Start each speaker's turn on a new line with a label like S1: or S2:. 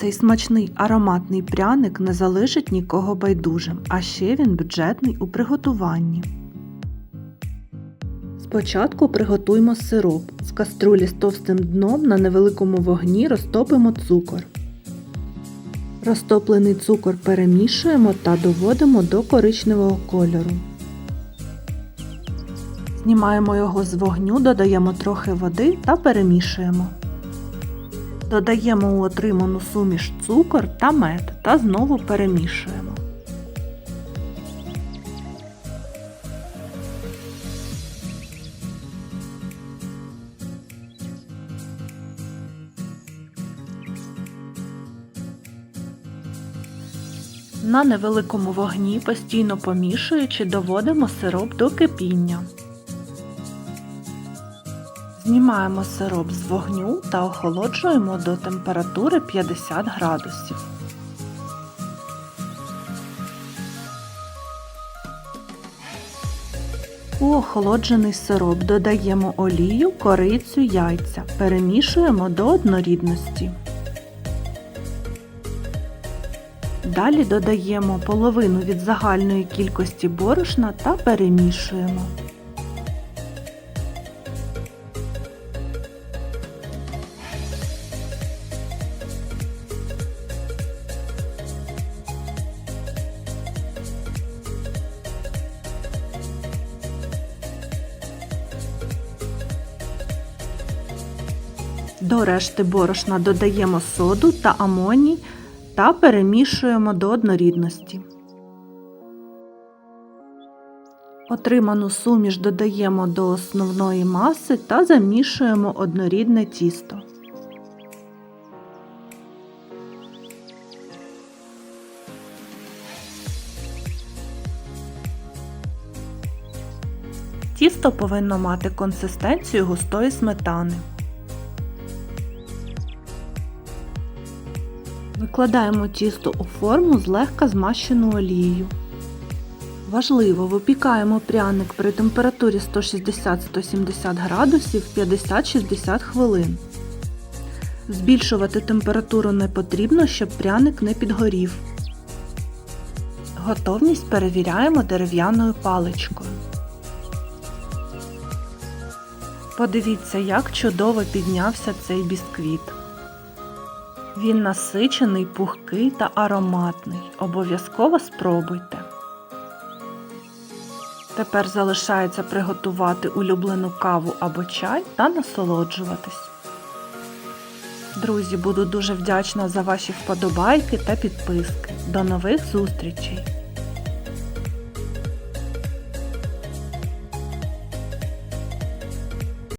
S1: Цей смачний ароматний пряник не залишить нікого байдужим, а ще він бюджетний у приготуванні. Спочатку приготуймо сироп. З каструлі з товстим дном на невеликому вогні розтопимо цукор. Розтоплений цукор перемішуємо та доводимо до коричневого кольору. Знімаємо його з вогню, додаємо трохи води та перемішуємо. Додаємо у отриману суміш цукор та мед та знову перемішуємо. На невеликому вогні, постійно помішуючи, доводимо сироп до кипіння. Знімаємо сироп з вогню та охолоджуємо до температури 50 градусів. У охолоджений сироп додаємо олію, корицю, яйця. Перемішуємо до однорідності. Далі додаємо половину від загальної кількості борошна та перемішуємо. До решти борошна додаємо соду та амоній та перемішуємо до однорідності. Отриману суміш додаємо до основної маси та замішуємо однорідне тісто. Тісто повинно мати консистенцію густої сметани. Викладаємо тісто у форму злегка змащену олією. Важливо, випікаємо пряник при температурі 160-170 градусів 50-60 хвилин. Збільшувати температуру не потрібно, щоб пряник не підгорів. Готовність перевіряємо дерев'яною паличкою. Подивіться, як чудово піднявся цей бісквіт. Він насичений, пухкий та ароматний. Обов'язково спробуйте. Тепер залишається приготувати улюблену каву або чай та насолоджуватись. Друзі, буду дуже вдячна за ваші вподобайки та підписки. До нових зустрічей!